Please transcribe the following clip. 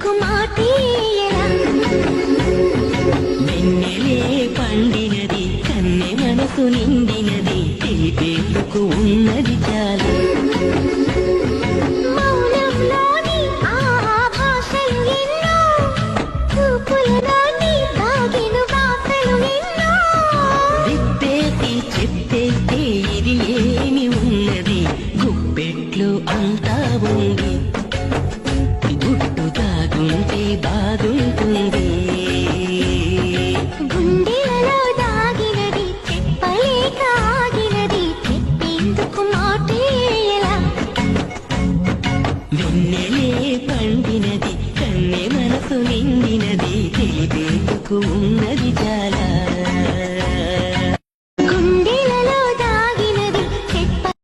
ఒక నిన్నెలే పండినది కన్నె మనసు నిండినది తెలిపేందుకు ఉన్నది చాలు ఇది ఏమి ఉన్నది? గుప్పెట్లు అంతా ఉంది. ఉంటే బాగుంటుంది. గుండెలలో దాగినది చెప్పలేక ఆగినది చెప్పేందుకు మాటేయలా వెన్నెలే పండినది కన్నె మనసు నిండినది తెలిపేందుకు ఉంది